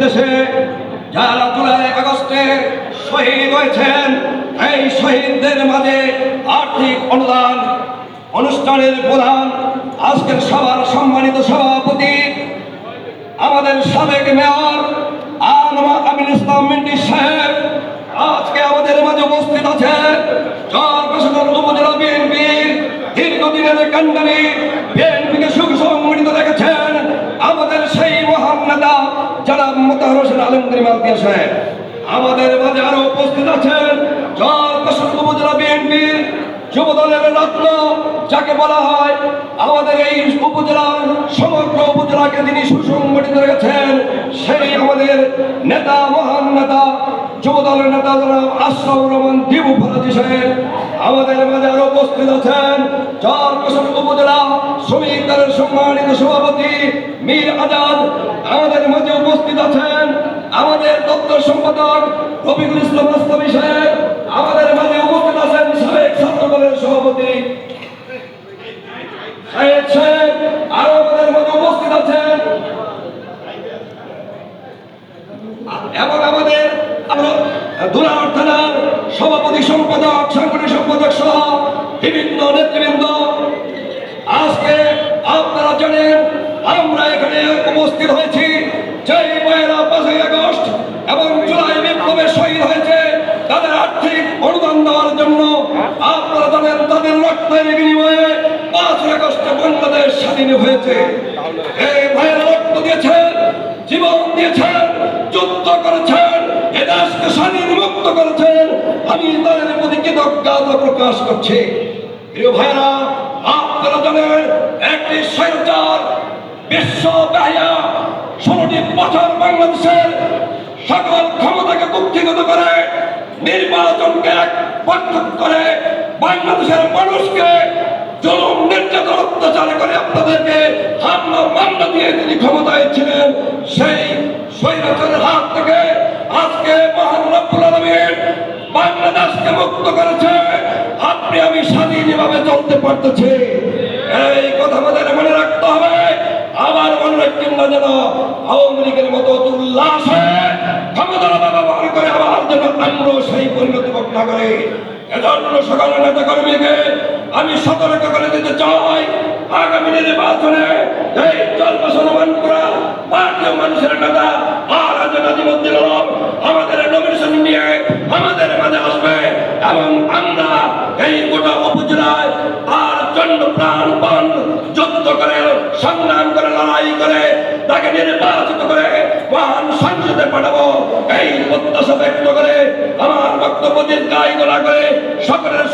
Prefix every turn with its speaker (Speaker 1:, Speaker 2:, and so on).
Speaker 1: নির্দেশে যারা জুলাই আগস্টে শহীদ হয়েছেন, এই শহীদদের মাঝে আর্থিক অনুদান অনুষ্ঠানের প্রধান আজকের সবার সম্মানিত সভাপতি আমাদের সাবেক মেয়র আমিন ইসলাম মিন্টি সাহেব, আজকে আমাদের মাঝে উপস্থিত আছে চরপেশাদার উপজেলা বিএনপির দীর্ঘদিনের কান্ডারি বিএনপিকে আলমগীর মালতিয়া সাহেব, আমাদের মাঝে আরও উপস্থিত আছেন চরপেশাদার উপজেলা বিএনপির যুব দলের রত্ন, যাকে বলা হয় আমাদের এই উপজেলার সমগ্র উপজেলাকে তিনি সুসংগঠিত রেখেছেন, সেই আমাদের নেতা, মহান নেতা যুব দলের নেতা যারা আশরাফুর রহমান দিবু ফরাজি সাহেব, আমাদের মাঝে আরও উপস্থিত আছেন চরপেশন উপজেলা শ্রমিক দলের সম্মানিত সভাপতি মীর আজাদ, আমাদের মাঝে উপস্থিত আছেন আমাদের তথ্য সম্পাদক রবিকুল ইসলাম সাহেব, আমাদের মাঝে উপস্থিত আছেন সাবেক ছাত্র দলের সভাপতি। সাহেব সাহেব, আরও আমাদের মাঝে উপস্থিত আছেন। এবং আমাদের দুরার থানার সভাপতি সম্পাদক, সাংগঠনিক সম্পাদক সহ বিভিন্ন নেতৃবৃন্দ পয়লা পাঁচই আগস্ট এবং জুলাই বিপ্লবে শহীদ হয়েছে তাদের আর্থিক অনুদান দেওয়ার জন্য আপনারা জানেন, তাদের রক্তের বিনিময়ে পাঁচই আগস্টে বাংলাদেশ স্বাধীন হয়েছে। এই ভাইয়েরা রক্ত দিয়েছেন, জীবন দিয়েছেন, যুদ্ধ করেছেন, এ দেশকে স্বাধীন মুক্ত করেছেন। আমি তাদের প্রতি কৃতজ্ঞতা প্রকাশ করছি। প্রিয় ভাইরা আপনারা জানেন, একটি সরকার বিশ্ব দাহিয়া ষোলোটি বছর বাংলাদেশের সকল ক্ষমতাকে কুক্ষিগত করে নির্বাচনকে পক্ষক করে বাংলাদেশের মানুষকে জুলুম, নির্যাতন, অত্যাচার করে আপনাদেরকে হামলা, মামলা দিয়ে তিনি ক্ষমতায় ছিলেন, সেই স্বৈরাচারের হাত থেকে আজকে মহান রব্বুল আলমীর বাংলাদেশকে মুক্ত করেছে। আপনি, আমি স্বাধীনভাবে চলতে পারতেছি। এই কথা আমাদের মনে রাখতে হবে। আবার মনে রাখবেন না যেন আওয়ামী লীগের মতো উল্লাস হয়ে ক্ষমতার ব্যবহার করে আবার যেন আমরা সেই পরিণতি ভোগ না করে। এজন্য সকল নেতা কর্মীকে আমি সতর্ক করে দিতে চাই। আগামী নির্বাচনে এই জন্মসম্মান করা ভারতীয় মানুষের নেতা আর নাজিমুদ্দিন আলম আমাদের নমিনেশন নিয়ে আমাদের মাঝে আসবে এবং আমরা এই গোটা উপজেলায় আর জন্য প্রাণ পান যুদ্ধ করে সংগ্রাম করে লড়াই করে করে করে না করে সকলের